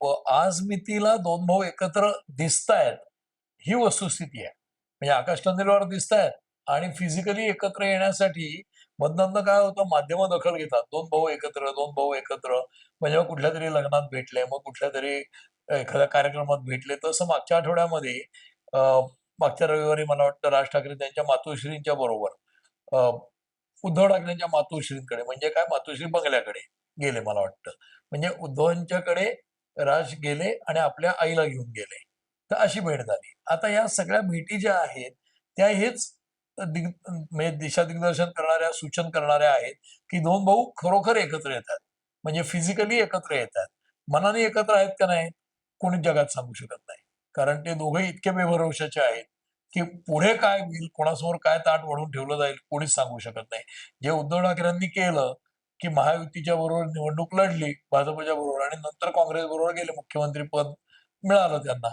व आज मितीला दोन भाऊ एकत्र दिसतायत. ही वस्तुस्थिती आहे. म्हणजे आकाश कंदीलवर दिसतायत आणि फिजिकली एकत्र येण्यासाठी मधनं काय होतं माध्यम दखल घेतात. दोन भाऊ एकत्र दोन भाऊ एकत्र. म्हणजे मग कुठल्या तरी लग्नात भेटले मग कुठल्या तरी एखाद्या कार्यक्रमात भेटले. तसं मागच्या आठवड्यामध्ये मागच्या रविवारी मला वाटतं राज ठाकरे त्यांच्या मातोश्रींच्या बरोबर अं, उद्धव ठाकरेंच्या मातोश्रींकडे म्हणजे काय? मातोश्री बंगल्याकडे गेले मला वाटतं. म्हणजे उद्धवांच्याकडे राज गेले आणि आपल्या आईला घेऊन गेले. तर अशी भेट झाली. आता या सगळ्या भेटी ज्या आहेत त्या हेच दिग म्हणजे दिशा दिग्दर्शन करणाऱ्या सूचन करणाऱ्या आहेत की दोन भाऊ खरोखर एकत्र येतात. म्हणजे फिजिकली एकत्र येतात. मनाने एकत्र आहेत का नाही कोणी जगात सांगू शकत नाही. कारण ते दोघे इतके बेभरवशाचे आहेत की पुढे काय होईल कोणासमोर काय ताट वाढून ठेवलं जाईल कोणीच सांगू शकत नाही. जे उद्धव ठाकरेंनी केलं की महायुतीच्या बरोबर निवडणूक लढली भाजपच्या बरोबर आणि नंतर काँग्रेस बरोबर गेले मुख्यमंत्री पद मिळालं त्यांना.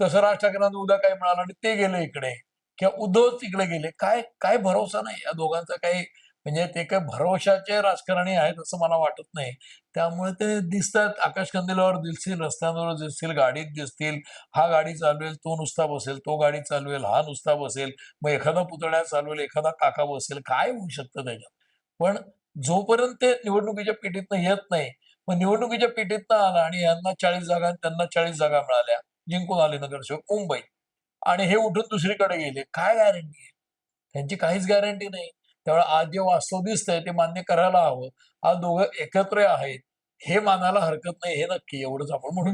तसं राज ठाकरेंना उद्या काय मिळालं आणि ते गेले इकडे. किंवा उद्धव तिकडे गेले. काय काय भरोसा नाही. या दोघांचा काही म्हणजे ते काय भरोशाचे राजकारणी आहेत असं मला वाटत नाही. त्यामुळे ते दिसतात आकाश कंदिलावर दिसतील रस्त्यांवर दिसतील गाडीत दिसतील. हा गाडी चालवेल तो नुसता बसेल तो गाडी चालवेल हा नुसता बसेल. मग एखादा पुतळ्या चालवेल एखादा काका बसेल. काय होऊ शकतं त्याच्यात? पण जोपर्यंत ते निवडणुकीच्या पेटीतनं येत नाही मग निवडणुकीच्या पेटीतनं आला आणि यांना चाळीस जागा त्यांना चाळीस जागा मिळाल्या जिंकून आले नगरसेवक मुंबई. आणि हे उठून दुसरीकडे गेले. काय गॅरंटी आहे? त्यांची काहीच गॅरंटी नाही. त्यामुळे आज जे वास्तव दिसतंय ते मान्य करायला हवं. आज दोघं एकत्र आहेत. हे मानायला हरकत नाही हे नक्की एवढंच आपण म्हणून